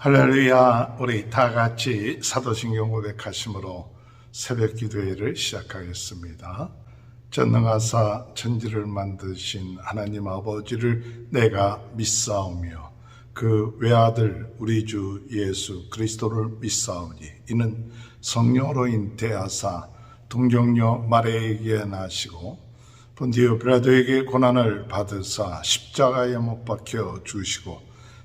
할렐루야, 우리 다 같이 사도신경 고백하심으로 새벽 기도회를 시작하겠습니다. 전능하사 천지를 만드신 하나님 아버지를 내가 믿사오며 그 외아들 우리 주 예수 그리스도를 믿사오니 이는 성령으로 잉태하사 동정녀 마리아에게 나시고 본디오 빌라도에게 고난을 받으사 십자가에 못 박혀 주시고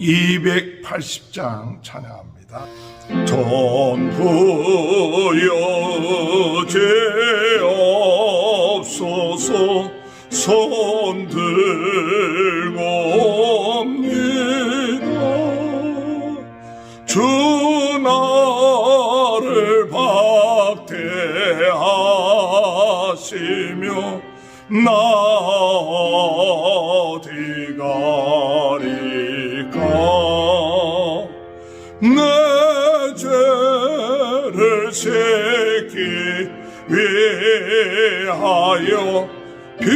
280장 찬양합니다. 전부여 죄 없소서 손 들고 옵니다. 주 나를 박대하시며 나 어디 가 위하여 피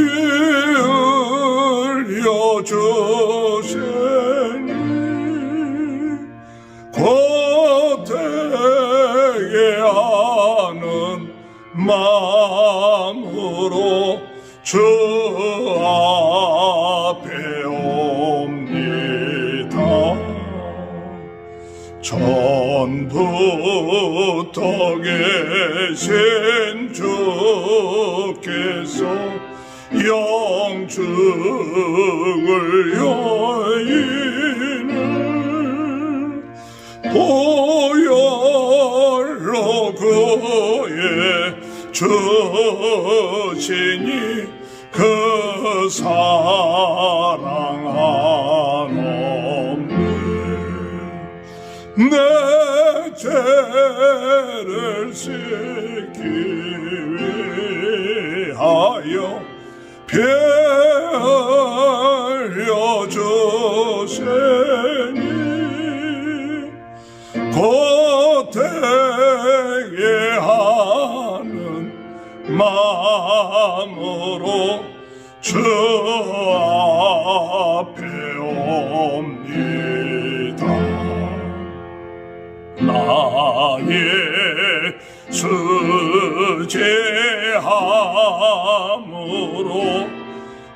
영증을 여인을 보혈로 그의 주시니 그 사랑하노니 내 죄를 씻기 위하여 피 흘려 주시니 고대에 하는 마음으로 주 앞에 옵니다. 나의 수제함으로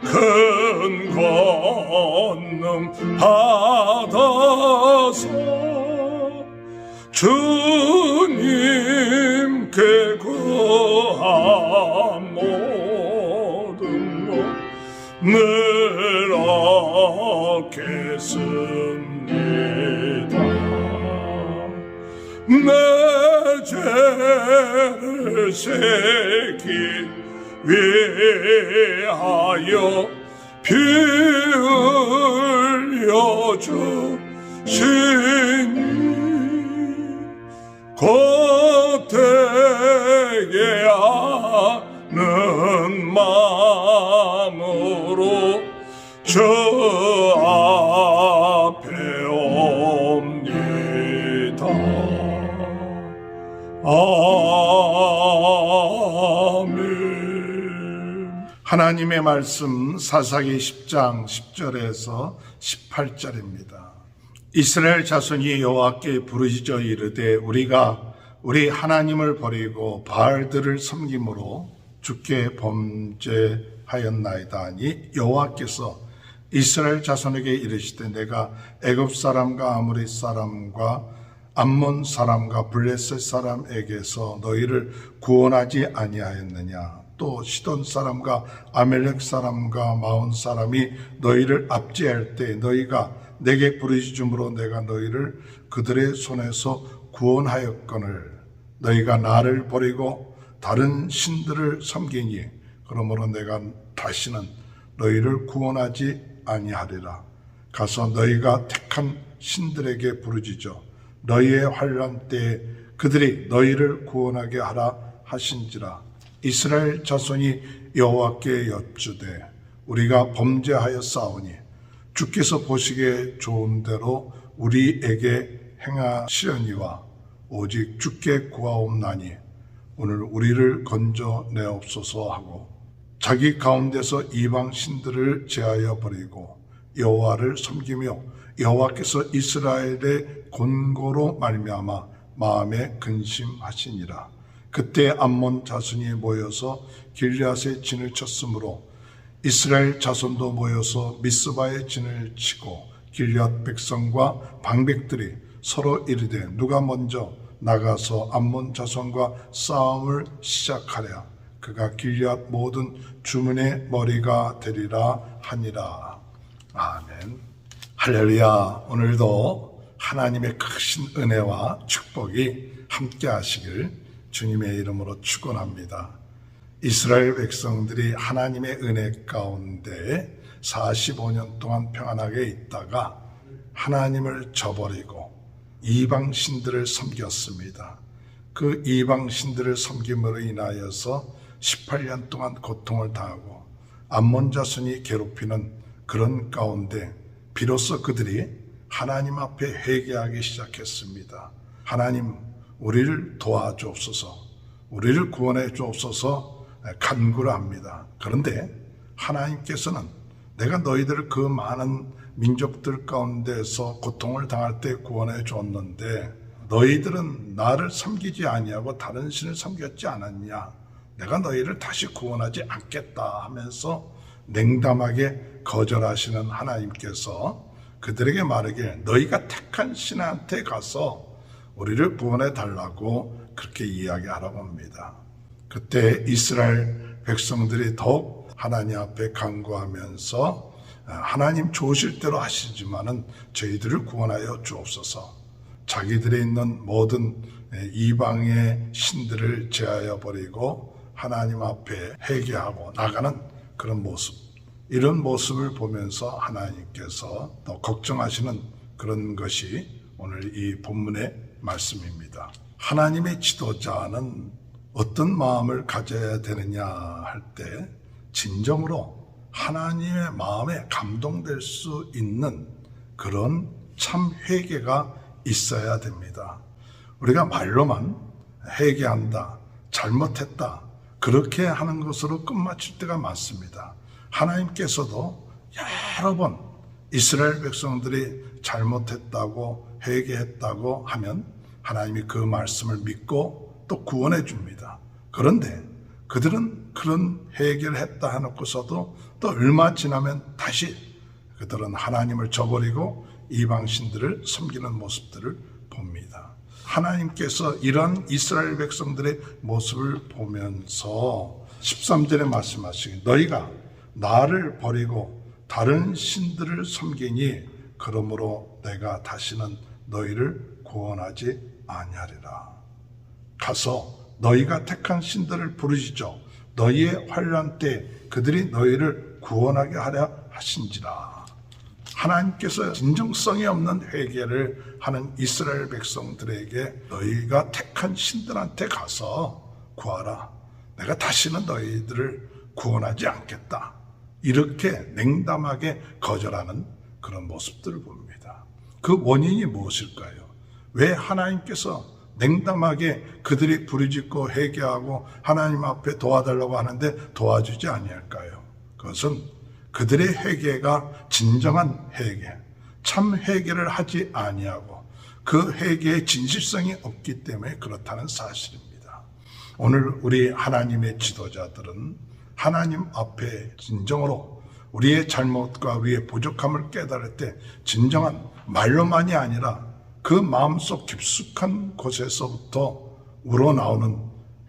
큰 권능 받아서 주님께 구한 모든 것늘 얻겠습니다. 내 죄를 새기 위하여 주시니 고대에 하는 마음으로 저 하나님의 말씀 사사기 10장 10절에서 18절입니다. 이스라엘 자손이 여호와께 부르짖어 이르되 우리가 우리 하나님을 버리고 바알들을 섬김으로 주께 범죄하였나이다 하니 여호와께서 이스라엘 자손에게 이르시되 내가 애굽 사람과 아무리 사람과 암몬 사람과 블레셋 사람에게서 너희를 구원하지 아니하였느냐 또 시돈 사람과 아멜렉 사람과 마온 사람이 너희를 압제할 때 너희가 내게 부르짖음으로 내가 너희를 그들의 손에서 구원하였거늘 너희가 나를 버리고 다른 신들을 섬기니 그러므로 내가 다시는 너희를 구원하지 아니하리라. 가서 너희가 택한 신들에게 부르짖어 너희의 환란 때에 그들이 너희를 구원하게 하라 하신지라 이스라엘 자손이 여호와께 여쭈되 우리가 범죄하여 싸우니 주께서 보시기에 좋은 대로 우리에게 행하시려니와 오직 주께 구하옵나니 오늘 우리를 건져 내옵소서 하고 자기 가운데서 이방 신들을 제하여 버리고 여호와를 섬기며 여호와께서 이스라엘의 곤고로 말미암아 마음에 근심하시니라 그때 암몬 자손이 모여서 길리앗에 진을 쳤으므로 이스라엘 자손도 모여서 미스바에 진을 치고 길리앗 백성과 방백들이 서로 이르되 누가 먼저 나가서 암몬 자손과 싸움을 시작하랴? 그가 길리앗 모든 주문의 머리가 되리라 하니라. 아멘. 할렐루야. 오늘도 하나님의 크신 은혜와 축복이 함께 하시길 주님의 이름으로 축원합니다. 이스라엘 백성들이 하나님의 은혜 가운데 45년 동안 평안하게 있다가 하나님을 저버리고 이방 신들을 섬겼습니다. 그 이방 신들을 섬김으로 인하여서 18년 동안 고통을 당하고 암몬 자손이 괴롭히는 그런 가운데 비로소 그들이 하나님 앞에 회개하기 시작했습니다. 하나님 우리를 도와주옵소서. 우리를 구원해 주옵소서 간구를 합니다. 그런데 하나님께서는 내가 너희들을 그 많은 민족들 가운데서 고통을 당할 때 구원해 줬는데 너희들은 나를 섬기지 아니하고 다른 신을 섬겼지 않았냐? 내가 너희를 다시 구원하지 않겠다 하면서 냉담하게 거절하시는 하나님께서 그들에게 말하길 너희가 택한 신한테 가서 우리를 구원해 달라고 그렇게 이야기하라고 합니다. 그때 이스라엘 백성들이 더욱 하나님 앞에 간구하면서 하나님 좋으실 대로 하시지만은 저희들을 구원하여 주옵소서. 자기들이 있는 모든 이방의 신들을 제하여 버리고 하나님 앞에 회개하고 나가는 그런 모습. 이런 모습을 보면서 하나님께서 더 걱정하시는 그런 것이 오늘 이 본문의 말씀입니다. 하나님의 지도자는 어떤 마음을 가져야 되느냐 할 때 진정으로 하나님의 마음에 감동될 수 있는 그런 참 회개가 있어야 됩니다. 우리가 말로만 회개한다, 잘못했다, 그렇게 하는 것으로 끝마칠 때가 많습니다. 하나님께서도 여러 번 이스라엘 백성들이 잘못했다고 회개했다고 하면 하나님이 그 말씀을 믿고 또 구원해 줍니다. 그런데 그들은 그런 회개를 했다 해놓고서도 또 얼마 지나면 다시 그들은 하나님을 저버리고 이방신들을 섬기는 모습들을 봅니다. 하나님께서 이런 이스라엘 백성들의 모습을 보면서 13절에 말씀하시기 너희가 나를 버리고 다른 신들을 섬기니 그러므로 내가 다시는 너희를 구원하지 아니하리라. 가서 너희가 택한 신들을 부르시죠. 너희의 환란 때 그들이 너희를 구원하게 하려 하신지라. 하나님께서 진정성이 없는 회개를 하는 이스라엘 백성들에게 너희가 택한 신들한테 가서 구하라. 내가 다시는 너희들을 구원하지 않겠다. 이렇게 냉담하게 거절하는 그런 모습들을 봅니다. 그 원인이 무엇일까요? 왜 하나님께서 냉담하게 그들이 부르짖고 회개하고 하나님 앞에 도와달라고 하는데 도와주지 아니할까요? 그것은 그들의 회개가 진정한 회개, 참 회개를 하지 아니하고 그 회개의 진실성이 없기 때문에 그렇다는 사실입니다. 오늘 우리 하나님의 지도자들은 하나님 앞에 진정으로 우리의 잘못과 우리의 부족함을 깨달을 때 진정한 말로만이 아니라 그 마음속 깊숙한 곳에서부터 우러나오는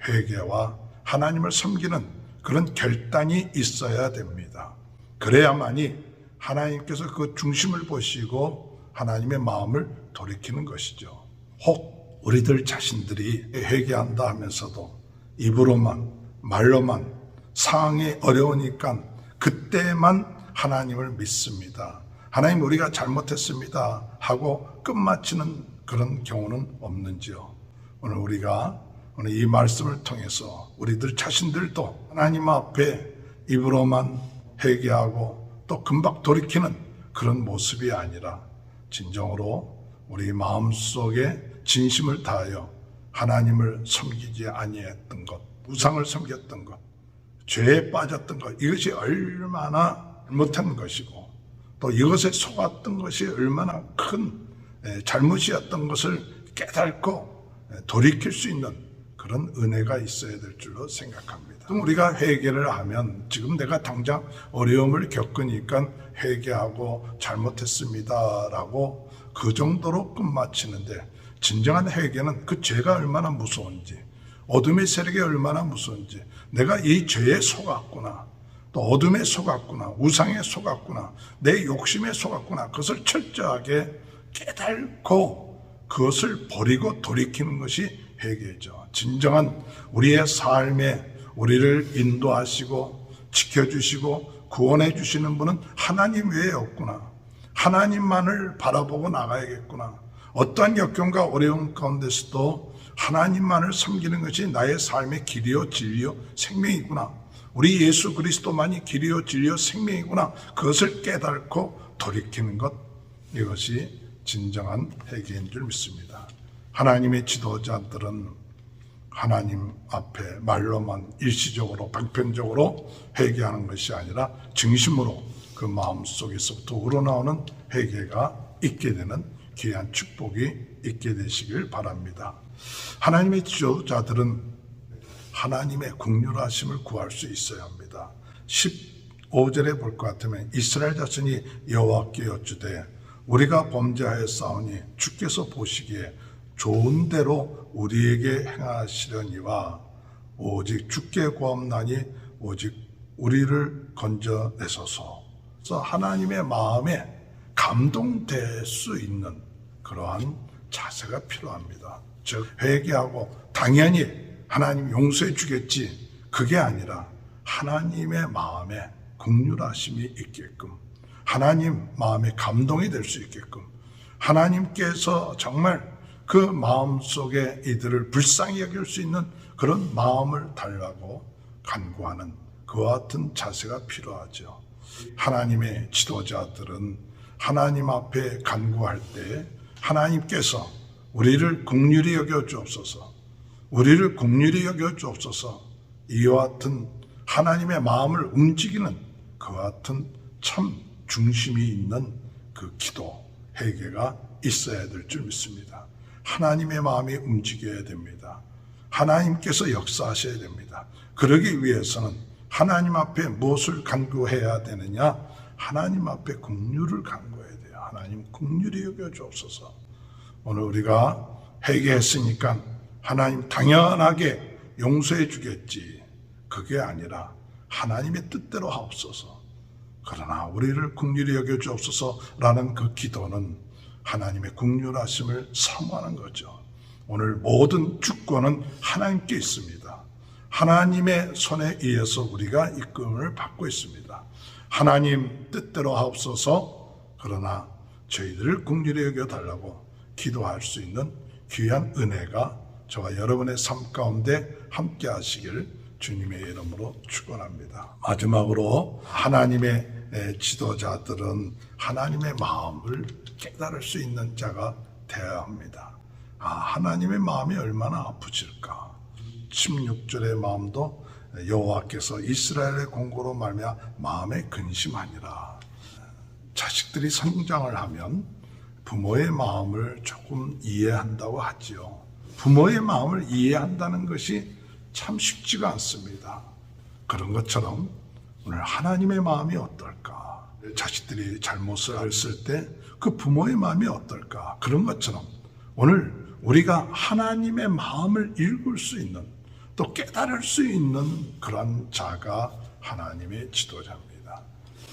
회개와 하나님을 섬기는 그런 결단이 있어야 됩니다. 그래야만이 하나님께서 그 중심을 보시고 하나님의 마음을 돌이키는 것이죠. 혹 우리들 자신들이 회개한다 하면서도 입으로만 말로만 상황이 어려우니까 그때만 하나님을 믿습니다. 하나님 우리가 잘못했습니다 하고 끝마치는 그런 경우는 없는지요? 오늘 우리가 오늘 이 말씀을 통해서 우리들 자신들도 하나님 앞에 입으로만 회개하고 또 금방 돌이키는 그런 모습이 아니라 진정으로 우리 마음 속에 진심을 다하여 하나님을 섬기지 아니했던 것, 우상을 섬겼던 것, 죄에 빠졌던 것, 이것이 얼마나 잘못한 것이고 또 이것에 속았던 것이 얼마나 큰 에, 잘못이었던 것을 깨닫고 에, 돌이킬 수 있는 그런 은혜가 있어야 될 줄로 생각합니다. 우리가 회개를 하면 지금 내가 당장 어려움을 겪으니까 회개하고 잘못했습니다라고 그 정도로 끝마치는데 진정한 회개는 그 죄가 얼마나 무서운지 어둠의 세력이 얼마나 무서운지 내가 이 죄에 속았구나 또 어둠에 속았구나 우상에 속았구나 내 욕심에 속았구나 그것을 철저하게 깨달고 그것을 버리고 돌이키는 것이 회개죠. 진정한 우리의 삶에 우리를 인도하시고 지켜주시고 구원해 주시는 분은 하나님 외에 없구나. 하나님만을 바라보고 나가야겠구나. 어떠한 역경과 어려움 가운데서도 하나님만을 섬기는 것이 나의 삶의 길이요 진리요 생명이구나. 우리 예수 그리스도만이 길이요 진리요 생명이구나. 그것을 깨닫고 돌이키는 것 이것이 진정한 회개인 줄 믿습니다. 하나님의 지도자들은 하나님 앞에 말로만 일시적으로 방편적으로 회개하는 것이 아니라 진심으로 그 마음 속에서부터 우러나오는 회개가 있게 되는 귀한 축복이 있게 되시길 바랍니다. 하나님의 지도자들은 하나님의 국률하심을 구할 수 있어야 합니다. 15절에 볼 것 같으면 이스라엘 자손이 여호와께 여쭈되 우리가 범죄하였사오니 주께서 보시기에 좋은 대로 우리에게 행하시려니와 오직 주께 구함나니 오직 우리를 건져내소서. 하나님의 마음에 감동될 수 있는 그러한 자세가 필요합니다. 즉 회개하고 당연히 하나님 용서해 주겠지 그게 아니라 하나님의 마음에 국률하심이 있게끔 하나님 마음에 감동이 될 수 있게끔 하나님께서 정말 그 마음 속에 이들을 불쌍히 여길 수 있는 그런 마음을 달라고 간구하는 그와 같은 자세가 필요하죠. 하나님의 지도자들은 하나님 앞에 간구할 때 하나님께서 우리를 국률이 여겨 주옵소서, 우리를 국률이 여겨 주옵소서, 이와 같은 하나님의 마음을 움직이는 그와 같은 참 중심이 있는 그 기도, 회개가 있어야 될 줄 믿습니다. 하나님의 마음이 움직여야 됩니다. 하나님께서 역사하셔야 됩니다. 그러기 위해서는 하나님 앞에 무엇을 간구해야 되느냐? 하나님 앞에 국률을 간구해야 돼요. 하나님 국률이 여겨 주옵소서. 오늘 우리가 회개했으니까 하나님 당연하게 용서해 주겠지. 그게 아니라 하나님의 뜻대로 하옵소서. 그러나 우리를 국률이 여겨 주옵소서라는 그 기도는 하나님의 국률하심을 사모하는 거죠. 오늘 모든 주권은 하나님께 있습니다. 하나님의 손에 의해서 우리가 이끌음을 받고 있습니다. 하나님 뜻대로 하옵소서 그러나 저희들을 국률이 여겨 달라고 기도할 수 있는 귀한 은혜가 저와 여러분의 삶 가운데 함께 하시길 주님의 이름으로 축원합니다. 마지막으로 하나님의 지도자들은 하나님의 마음을 깨달을 수 있는 자가 되어야 합니다. 아, 하나님의 마음이 얼마나 아프실까? 16절의 마음도 여호와께서 이스라엘의 공고로 말미암아 마음에 근심하니라. 자식들이 성장을 하면 부모의 마음을 조금 이해한다고 하지요. 부모의 마음을 이해한다는 것이 참 쉽지가 않습니다. 그런 것처럼 오늘 하나님의 마음이 어떨까? 자식들이 잘못을 했을 때 그 부모의 마음이 어떨까? 그런 것처럼 오늘 우리가 하나님의 마음을 읽을 수 있는 또 깨달을 수 있는 그런 자가 하나님의 지도자입니다.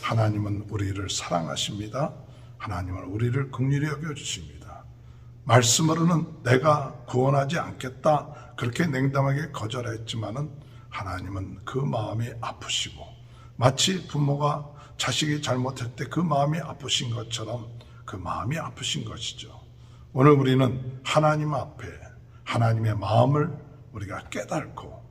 하나님은 우리를 사랑하십니다. 하나님은 우리를 긍휼히 여겨 주십니다. 말씀으로는 내가 구원하지 않겠다 그렇게 냉담하게 거절했지만은 하나님은 그 마음이 아프시고 마치 부모가 자식이 잘못할 때 그 마음이 아프신 것처럼 그 마음이 아프신 것이죠. 오늘 우리는 하나님 앞에 하나님의 마음을 우리가 깨닫고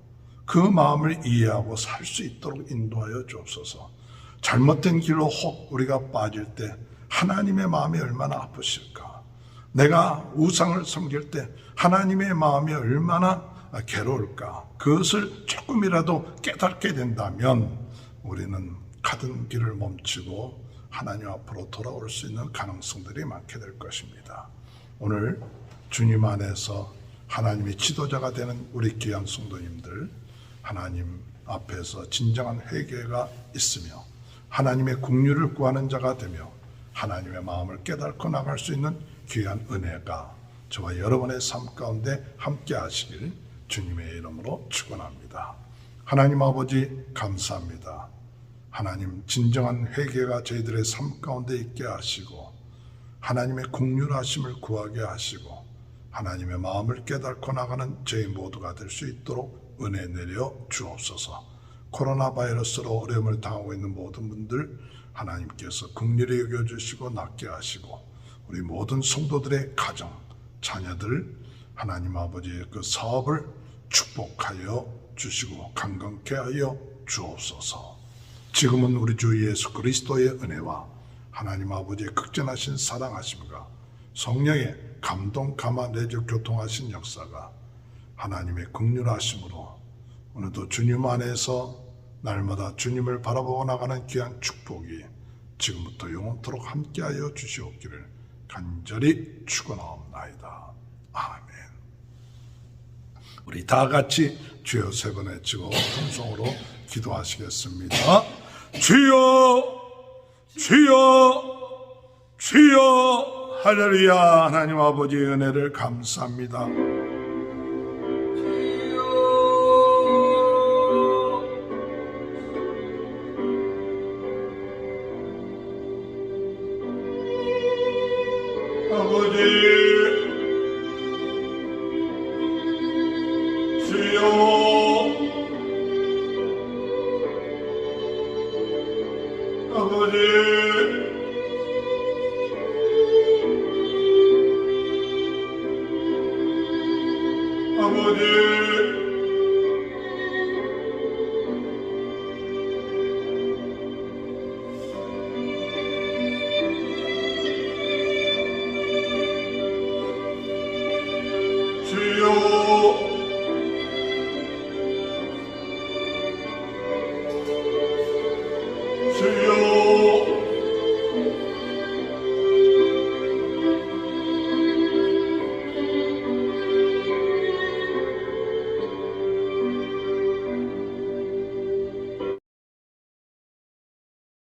그 마음을 이해하고 살 수 있도록 인도하여 주옵소서. 잘못된 길로 혹 우리가 빠질 때 하나님의 마음이 얼마나 아프실까? 내가 우상을 섬길 때 하나님의 마음이 얼마나 괴로울까? 그것을 조금이라도 깨닫게 된다면 우리는 가던 길을 멈추고 하나님 앞으로 돌아올 수 있는 가능성들이 많게 될 것입니다. 오늘 주님 안에서 하나님의 지도자가 되는 우리 귀한 성도님들 하나님 앞에서 진정한 회개가 있으며 하나님의 국류를 구하는 자가 되며 하나님의 마음을 깨닫고 나갈 수 있는 귀한 은혜가 저와 여러분의 삶 가운데 함께 하시길 주님의 이름으로 축원합니다. 하나님 아버지 감사합니다. 하나님 진정한 회개가 저희들의 삶 가운데 있게 하시고 하나님의 국률하심을 구하게 하시고 하나님의 마음을 깨닫고 나가는 저희 모두가 될 수 있도록 은혜 내려 주옵소서. 코로나 바이러스로 어려움을 당하고 있는 모든 분들 하나님께서 국률에 여겨주시고 낫게 하시고 우리 모든 성도들의 가정, 자녀들 하나님 아버지의 그 사업을 축복하여 주시고 강건케 하여 주옵소서. 지금은 우리 주 예수 그리스도의 은혜와 하나님 아버지의 극전하신 사랑하심과 성령의 감동 감화 내적 교통하신 역사가 하나님의 극률하심으로 오늘도 주님 안에서 날마다 주님을 바라보고 나가는 귀한 축복이 지금부터 영원토록 함께하여 주시옵기를 간절히 축원하옵나이다. 아멘. 우리 다 같이 주여 세 번 외치고 통성으로 기도하시겠습니다. 주여, 주여, 주여, 할렐루야. 하나님 아버지의 은혜를 감사합니다.